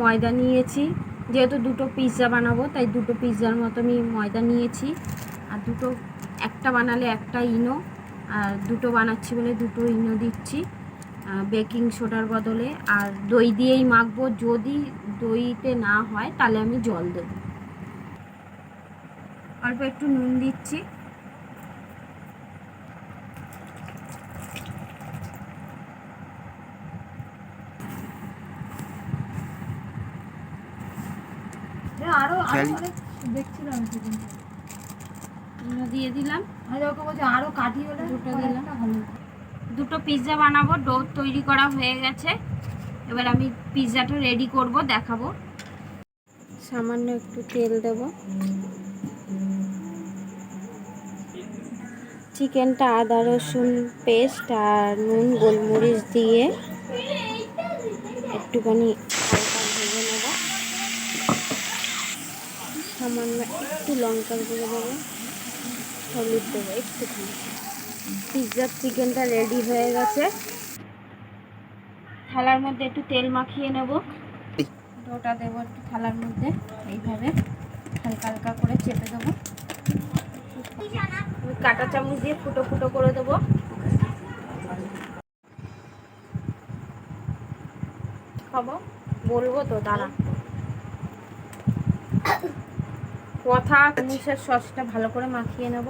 ময়দা নিয়েছি। যেহেতু দুটো পিৎজা বানাবো, তাই দুটো পিৎজার মতো আমি ময়দা নিয়েছি। আর দুটো, একটা বানালে একটা ইনো, আর দুটো বানাচ্ছি বলে দুটো ইনো দিচ্ছি বেকিং সোডার বদলে। আর দই দিয়েই মাখবো। যদি দইতে না হয়, তাহলে আমি জল দেবো। অল্প একটু নুন দিচ্ছি। আরও আরও অনেক দেখছিলাম সেদিন। দিয়ে দিলাম। বলছি আরও কাঠি হলে দুটো দিলাম। হতো। দুটো পিৎজা বানাবো ডো তৈরি করা হয়ে গেছে। এবার আমি পিৎজাটা রেডি করব দেখাবো। সামান্য একটু তেল দেব। চিকেনটা আদা রসুন পেস্ট আর নুন গোলমরিচ দিয়ে একটুখানি হালকা ভেজে নেব সামান্য একটু লঙ্কার গুঁড়ো দেবো হলুদ দেবো একটুখানি। পিৎজার চিকেনটা রেডি হয়ে গেছে। থালার মধ্যে একটু তেল মাখিয়ে নেব। ডোটা দেবো একটু থালার মধ্যে, এইভাবে হালকা হালকা করে চেপে দেবো। কাঁটা চামচ দিয়ে ফুটো ফুটো করে দেবো। খাব? বলব তো, দাঁড়া। কথা মিশের সসটা ভালো করে মাখিয়ে নেব।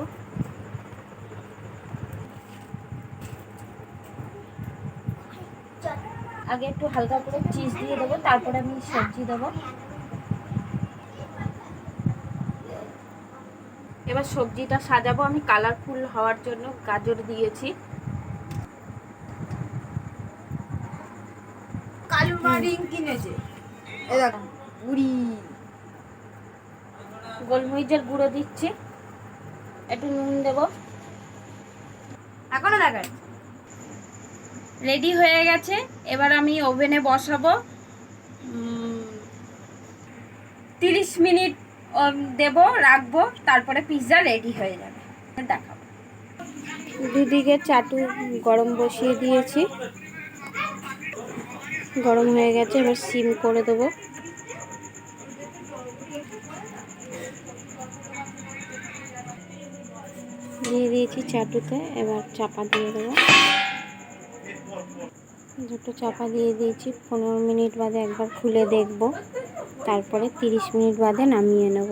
আগে একটু হালকা করে চিজ দিয়ে দেবো, তারপরে আমি সবজি দেবো। এবার সবজিটা সাজাবো, আমি কালারফুল হওয়ার জন্য গাজর দিয়েছি। কালু মা কিনেছে। এ দেখো বুড়ি গোলমরিচের গুঁড়ো দিচ্ছি। একটু নুন দেবো। এখনও দেখায় রেডি হয়ে গেছে। এবার আমি ওভেনে বসাবো। তিরিশ মিনিট দেব রাখব। তারপরে পিৎজা রেডি হয়ে যাবে। দেখাবো। দুদিকে চাটু গরম বসিয়ে দিয়েছি। গরম হয়ে গেছে এবার সিম করে দেবো। দিয়ে দিয়েছি চাটুতে, এবার চাপা দিয়ে দেবো। দুটো চাপা দিয়ে দিয়েছি, পনেরো মিনিট বাদে একবার খুলে দেখব। তারপরে তিরিশ মিনিট বাদে নামিয়ে নেব।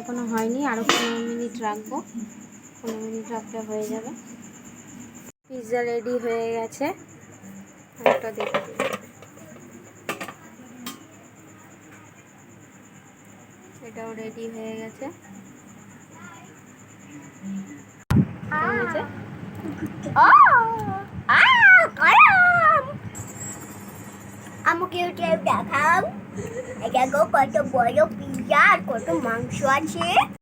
এখনও হয়নি আরও পনেরো মিনিট রাখব। পনেরো মিনিট রাখলে হয়ে যাবে। পিৎজা রেডি হয়ে গেছে। একটা দেখে। এটাও রেডি হয়ে গেছে। হয়েছে? আমাকে ওটা দেখাও গো কত বড় পিজা আর কত মাংস আছে।